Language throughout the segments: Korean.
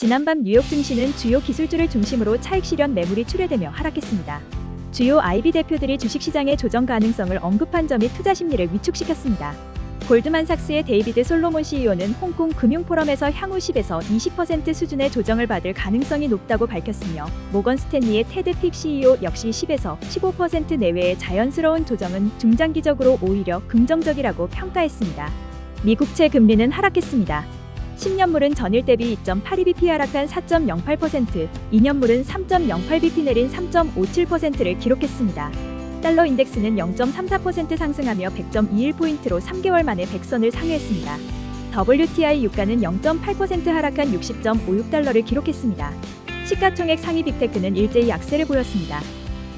지난밤 뉴욕 증시는 주요 기술주를 중심으로 차익 실현 매물이 출회되며 하락했습니다. 주요 IB 대표들이 주식시장의 조정 가능성을 언급한 점이 투자 심리를 위축시켰습니다. 골드만삭스의 데이비드 솔로몬 CEO는 홍콩 금융포럼에서 향후 10에서 20% 수준의 조정을 받을 가능성이 높다고 밝혔으며 모건 스탠리의 테드 픽 CEO 역시 10에서 15% 내외의 자연스러운 조정은 중장기적으로 오히려 긍정적이라고 평가했습니다. 미국채 금리는 하락했습니다. 10년물은 전일 대비 2.82bp 하락한 4.08%, 2년물은 3.08bp 내린 3.57%를 기록했습니다. 달러 인덱스는 0.34% 상승하며 100.21포인트로 3개월 만에 100선을 상회했습니다. WTI 유가는 0.8% 하락한 60.56달러를 기록했습니다. 시가총액 상위 빅테크는 일제히 약세를 보였습니다.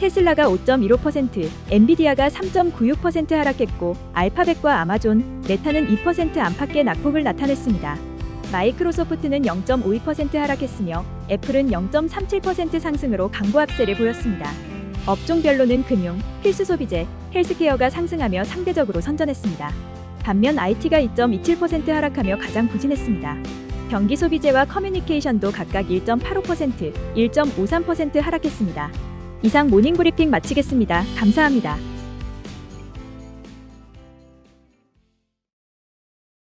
테슬라가 5.15%, 엔비디아가 3.96% 하락했고 알파벳과 아마존, 메타는 2% 안팎의 낙폭을 나타냈습니다. 마이크로소프트는 0.52% 하락했으며 애플은 0.37% 상승으로 강보 악세를 보였습니다. 업종별로는 금융, 필수 소비재, 헬스케어가 상승하며 상대적으로 선전했습니다. 반면 IT가 2.27% 하락하며 가장 부진했습니다. 경기 소비재와 커뮤니케이션도 각각 1.85%, 1.53% 하락했습니다. 이상 모닝 브리핑 마치겠습니다. 감사합니다.